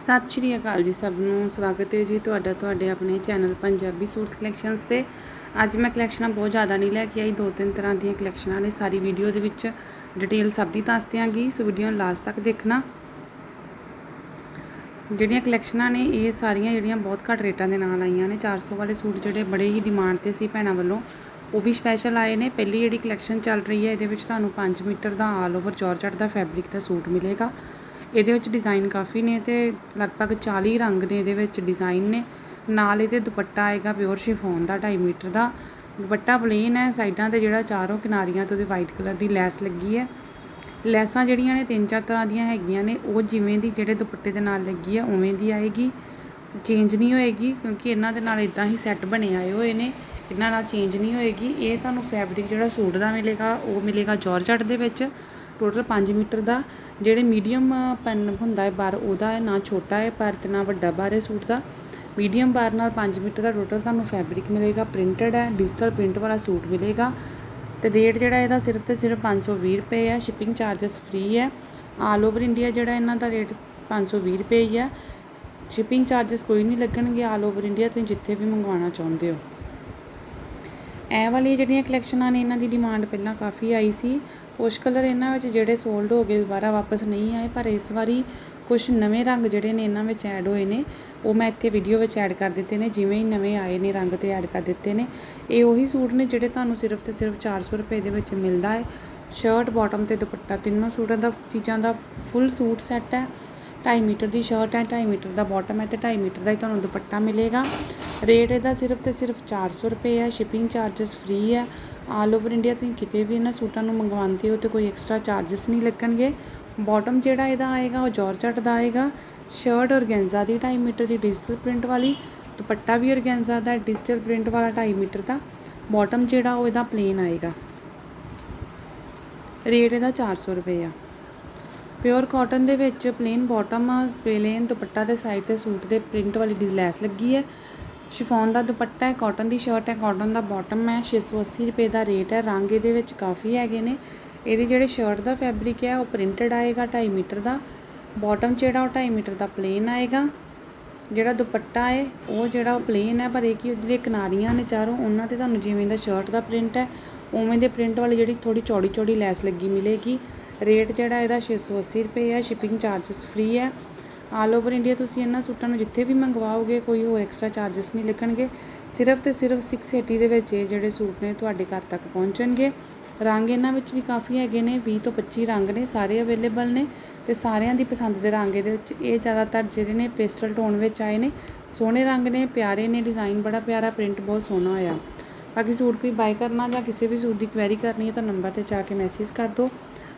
ਸਤਿ ਸ਼੍ਰੀ ਅਕਾਲ ਜੀ ਸਭ ਨੂੰ। ਸਵਾਗਤ ਹੈ ਜੀ ਤੁਹਾਡਾ ਤੁਹਾਡੇ ਆਪਣੇ ਚੈਨਲ ਪੰਜਾਬੀ ਸੂਟਸ ਕਲੈਕਸ਼ਨਸ ਤੇ। ਅੱਜ ਮੈਂ ਕਲੈਕਸ਼ਨਾਂ ਬਹੁਤ ਜ਼ਿਆਦਾ ਨਹੀਂ ਲੈ ਕੇ ਆਈ। ਦੋ ਤਿੰਨ ਤਰ੍ਹਾਂ ਦੀਆਂ ਕਲੈਕਸ਼ਨਾਂ ਨੇ ਸਾਰੀ ਵੀਡੀਓ ਦੇ ਵਿੱਚ। ਡਿਟੇਲ ਸਭ ਦੀ ਦੱਸ ਦਿਆਂਗੀ। ਸੋ ਵੀਡੀਓ ਨੂੰ ਲਾਸਟ ਤੱਕ ਦੇਖਣਾ। ਜਿਹੜੀਆਂ ਕਲੈਕਸ਼ਨਾਂ ਨੇ, ਇਹ ਸਾਰੀਆਂ ਜਿਹੜੀਆਂ ਬਹੁਤ ਘੱਟ ਰੇਟਾਂ ਦੇ ਨਾਲ ਆਈਆਂ ਨੇ। 400 ਵਾਲੇ ਸੂਟ ਜਿਹੜੇ ਬੜੇ ਹੀ ਡਿਮਾਂਡ ਤੇ ਸੀ ਭੈਣਾਂ ਵੱਲੋਂ। ਉਹ ਵੀ ਸਪੈਸ਼ਲ ਆਏ ਨੇ। ਪਹਿਲੀ ਜਿਹੜੀ ਕਲੈਕਸ਼ਨ ਚੱਲ ਰਹੀ ਹੈ, ਇਹਦੇ ਵਿੱਚ ਤੁਹਾਨੂੰ 5 ਮੀਟਰ ਦਾ ਆਲ ਓਵਰ ਜਾਰਜਟ ਦਾ ਫੈਬਰਿਕ ਦਾ ਸੂਟ ਮਿਲੇਗਾ। ਇਹਦੇ ਵਿੱਚ ਡਿਜ਼ਾਈਨ ਕਾਫੀ ਨੇ ਤੇ ਲਗਭਗ 40 ਰੰਗ ਦੇ ਇਹਦੇ ਵਿੱਚ ਡਿਜ਼ਾਈਨ ਨੇ। ਨਾਲ ਇਹਦੇ ਦੁਪੱਟਾ ਆਏਗਾ ਪਿਓਰ ਸ਼ਿਫੋਨ ਦਾ 2.5 ਮੀਟਰ ਦਾ। ਦੁਪੱਟਾ ਪਲੇਨ ਹੈ, ਸਾਈਡਾਂ ਤੇ ਜਿਹੜਾ ਚਾਰੋਂ ਕਿਨਾਰੀਆਂ ਤੋਂ ਉਹਦੇ ਵਾਈਟ ਕਲਰ ਦੀ ਲੈਸ ਲੱਗੀ ਹੈ। ਲੈਸਾਂ ਜਿਹੜੀਆਂ ਨੇ ਤਿੰਨ ਚਾਰ ਤਰ੍ਹਾਂ ਦੀਆਂ ਹੈਗੀਆਂ ਨੇ, ਉਹ ਜਿਵੇਂ ਦੀ ਜਿਹੜੇ ਦੁਪੱਟੇ ਦੇ ਨਾਲ ਲੱਗੀ ਹੈ, ਉਵੇਂ ਦੀ ਆਏਗੀ। ਚੇਂਜ ਨਹੀਂ ਹੋਏਗੀ ਕਿਉਂਕਿ ਇਹਨਾਂ ਦੇ ਨਾਲ ਇਦਾਂ ਹੀ ਸੈੱਟ ਬਣੇ ਆਏ ਹੋਏ ਨੇ। ਇਹਨਾਂ ਨਾਲ ਚੇਂਜ ਨਹੀਂ ਹੋਏਗੀ। ਇਹ ਤੁਹਾਨੂੰ ਫੈਬਰਿਕ ਜਿਹੜਾ ਸੂਟ ਦਾ ਮਿਲੇਗਾ, ਉਹ ਮਿਲੇਗਾ ਜਾਰਜਟ ਦੇ ਵਿੱਚ। ਟੋਟਲ 5 ਮੀਟਰ ਦਾ, ਜਿਹੜੇ ਮੀਡੀਅਮ ਪੈਨ ਹੁੰਦਾ ਹੈ ਬਾਰ, ਉਹਦਾ ਹੈ ਨਾ ਛੋਟਾ ਹੈ ਪਰ ਤੇ ਨਾ ਵੱਡਾ ਬਾਰ ਹੈ ਸੂਟ ਦਾ। ਮੀਡੀਅਮ ਬਾਰ ਨਾਲ 5 ਮੀਟਰ ਦਾ ਟੋਟਲ ਤੁਹਾਨੂੰ ਫੈਬਰਿਕ ਮਿਲੇਗਾ ਪ੍ਰਿੰਟਡ ਹੈ ਡਿਜੀਟਲ ਪ੍ਰਿੰਟ ਵਾਲਾ ਸੂਟ ਮਿਲੇਗਾ। ਤੇ ਰੇਟ ਜਿਹੜਾ ਇਹਦਾ ਸਿਰਫ ਤੇ ਸਿਰਫ 520 ਰੁਪਏ ਹੈ ਸ਼ਿਪਿੰਗ ਚਾਰजेस ਫ੍ਰੀ ਹੈ। ਆਲ ਓਵਰ ਇੰਡੀਆ ਜਿਹੜਾ ਇਹਨਾਂ ਦਾ ਰੇਟ 520 ਰੁਪਏ ਹੀ ਹੈ। ਸ਼ਿਪਿੰਗ ਚਾਰजेस ਕੋਈ ਨਹੀਂ ਲੱਗਣਗੇ ਆਲ ਓਵਰ ਇੰਡੀਆ ਤੁਸੀਂ ਜਿੱਥੇ ਵੀ ਮੰਗਵਾਉਣਾ ਚਾਹੁੰਦੇ ਹੋ। ਇਹ ਵਾਲੀ ਜਿਹੜੀਆਂ ਕਲੈਕਸ਼ਨਾਂ ਨੇ, ਇਹਨਾਂ ਦੀ ਡਿਮਾਂਡ ਪਹਿਲਾਂ ਕਾਫੀ ਆਈ ਸੀ। ਕੁਝ ਕਲਰ ਇਹਨਾਂ ਵਿੱਚ ਜਿਹੜੇ ਸੋਲਡ ਹੋ ਗਏ, ਦੁਬਾਰਾ ਵਾਪਸ ਨਹੀਂ ਆਏ, ਪਰ ਇਸ ਵਾਰੀ ਕੁਝ ਨਵੇਂ ਰੰਗ ਜਿਹੜੇ ਨੇ, ਇਹਨਾਂ ਵਿੱਚ ਐਡ ਹੋਏ ਨੇ। ਉਹ ਮੈਂ ਇੱਥੇ ਵੀਡੀਓ ਵਿੱਚ ਐਡ ਕਰ ਦਿੱਤੇ ਨੇ, ਜਿਵੇਂ ਹੀ ਨਵੇਂ ਆਏ ਨੇ, ਰੰਗ ਤੇ ਐਡ ਕਰ ਦਿੱਤੇ ਨੇ। ਇਹ ਉਹੀ ਸੂਟ ਨੇ ਜਿਹੜੇ ਤੁਹਾਨੂੰ ਸਿਰਫ ਤੇ ਸਿਰਫ 400 ਰੁਪਏ ਦੇ ਵਿੱਚ ਮਿਲਦਾ ਹੈ। ਸ਼ਰਟ ਬਾਟਮ ਤੇ ਦੁਪੱਟਾ, ਤਿੰਨੋਂ ਸੂਟਾਂ ਦਾ, ਚੀਜ਼ਾਂ ਦਾ ਫੁੱਲ ਸੂਟ ਸੈੱਟ ਹੈ। ਢਾਈ ਮੀਟਰ ਦੀ ਸ਼ਰਟ ਹੈ, ਢਾਈ ਮੀਟਰ ਦਾ ਬੋਟਮ ਹੈ ਤੇ ਢਾਈ ਮੀਟਰ ਦਾ ਹੀ ਤੁਹਾਨੂੰ ਦੁਪੱਟਾ ਮਿਲੇਗਾ। ਰੇਟ ਇਹਦਾ ਸਿਰਫ ਤੇ ਸਿਰਫ 400 ਰੁਪਏ ਹੈ ਸ਼ਿਪਿੰਗ ਚਾਰजेस ਫ੍ਰੀ ਹੈ। ਆਲ ਓਵਰ ਇੰਡੀਆ ਤੁਸੀਂ ਕਿਤੇ ਵੀ ਇਹਨਾਂ ਸੂਟਾਂ ਨੂੰ ਮੰਗਵਾਉਂਦੇ ਹੋ ਤੇ ਕੋਈ ਐਕਸਟਰਾ ਚਾਰजेस ਨਹੀਂ ਲੱਗਣਗੇ। ਬੋਟਮ ਜਿਹੜਾ ਇਹਦਾ ਆਏਗਾ, ਉਹ ਜਾਰਜਟ ਦਾ ਆਏਗਾ। ਸ਼ਰਟ ਔਰਗੈਂਜ਼ਾ ਦੀ ਢਾਈ ਮੀਟਰ ਦੀ ਡਿਜੀਟਲ ਪ੍ਰਿੰਟ ਵਾਲੀ, ਦੁਪੱਟਾ ਵੀ ਔਰਗੈਂਜ਼ਾ ਦਾ ਡਿਜੀਟਲ ਪ੍ਰਿੰਟ ਵਾਲਾ ਢਾਈ ਮੀਟਰ ਦਾ। ਬੋਟਮ ਜਿਹੜਾ ਉਹ ਇਹਦਾ ਪਲੇਨ ਆਏਗਾ। ਰੇਟ ਇਹਦਾ 400 ਰੁਪਏ ਆ। ਪਿਓਰ ਕਾਟਨ ਦੇ ਵਿੱਚ ਪਲੇਨ ਬਾਟਮ ਪਲੇਨ ਦੁਪੱਟਾ ਦੇ ਸਾਈਡ ਤੇ ਸੂਟ ਦੇ ਪ੍ਰਿੰਟ ਵਾਲੀ ਡਿਜ਼ਲੈਸ ਲੱਗੀ ਹੈ। ਸ਼ਿਫੋਨ ਦਾ ਦੁਪੱਟਾ ਹੈ ਕਾਟਨ ਦੀ ਸ਼ਰਟ ਹੈ ਕਾਟਨ ਦਾ ਬਾਟਮ ਹੈ 680 ਰੁਪਏ ਦਾ ਰੇਟ ਹੈ। ਰੰਗ ਇਹਦੇ ਵਿੱਚ ਕਾਫੀ ਹੈਗੇ ਨੇ। ਇਹਦੀ ਜਿਹੜੇ ਸ਼ਰਟ ਦਾ ਫੈਬਰਿਕ ਹੈ, ਉਹ ਪ੍ਰਿੰਟਡ ਆਏਗਾ 2.5 ਮੀਟਰ ਦਾ। ਬਾਟਮ ਜਿਹੜਾ ਉਹ 2.5 ਮੀਟਰ ਦਾ ਪਲੇਨ ਆਏਗਾ। ਜਿਹੜਾ ਦੁਪੱਟਾ ਹੈ, ਉਹ ਜਿਹੜਾ ਉਹ ਪਲੇਨ ਹੈ, ਪਰ ਇਹ ਕੀ ਜਿਹੜੇ ਕਿਨਾਰੀਆਂ ਨੇ ਚਾਰੋਂ, ਉਹਨਾਂ ਤੇ ਤੁਹਾਨੂੰ ਜਿਵੇਂ ਦਾ ਸ਼ਰਟ ਦਾ ਪ੍ਰਿੰਟ ਹੈ, ਉਵੇਂ ਦੇ ਪ੍ਰਿੰਟ ਵਾਲੀ ਜਿਹੜੀ ਥੋੜੀ ਚੌੜੀ ਚੌੜੀ ਲੈਸ ਲੱਗੀ ਮਿਲੇਗੀ। ਰੇਟ ਜਿਹੜਾ ਇਹਦਾ 680 ਰੁਪਏ ਆ ਸ਼ਿਪਿੰਗ ਚਾਰजेस ਫ੍ਰੀ ਹੈ ਆਲ ਓਵਰ ਇੰਡੀਆ ਤੁਸੀਂ ਇਹਨਾਂ ਸੂਟਾਂ ਨੂੰ ਜਿੱਥੇ ਵੀ ਮੰਗਵਾਓਗੇ, ਕੋਈ ਹੋਰ ਐਕਸਟਰਾ ਚਾਰजेस ਨਹੀਂ ਲੱਗਣਗੇ ਸਿਰਫ ਤੇ ਸਿਰਫ 680 ਦੇ ਵਿੱਚ ਇਹ ਜਿਹੜੇ ਸੂਟ ਨੇ ਤੁਹਾਡੇ ਘਰ ਤੱਕ ਪਹੁੰਚਣਗੇ। ਰੰਗ ਇਹਨਾਂ ਵਿੱਚ ਵੀ ਕਾਫੀ ਹੈਗੇ ਨੇ 20 ਤੋਂ 25 ਰੰਗ ਨੇ, ਸਾਰੇ ਅਵੇਲੇਬਲ ਨੇ। ਤੇ ਸਾਰਿਆਂ ਦੀ ਪਸੰਦ ਦੇ ਰੰਗ ਇਹਦੇ ਵਿੱਚ, ਇਹ ਜ਼ਿਆਦਾਤਰ ਜਿਹੜੇ ਨੇ ਪੇਸਟਲ ਟੋਨ ਵਿੱਚ ਆਏ ਨੇ। ਸੋਹਣੇ ਰੰਗ ਨੇ, ਪਿਆਰੇ ਨੇ ਡਿਜ਼ਾਈਨ ਬੜਾ ਪਿਆਰਾ ਪ੍ਰਿੰਟ ਬਹੁਤ ਸੋਹਣਾ ਹੋਇਆ। ਬਾਕੀ ਸੂਟ ਕੋਈ ਬਾਈ ਕਰਨਾ ਜਾਂ ਕਿਸੇ ਵੀ ਸੂਟ ਦੀ ਕੁਐਰੀ ਕਰਨੀ ਹੈ ਤਾਂ ਨੰਬਰ ਤੇ ਜਾ ਕੇ ਮੈਸੇਜ ਕਰ ਦਿਓ।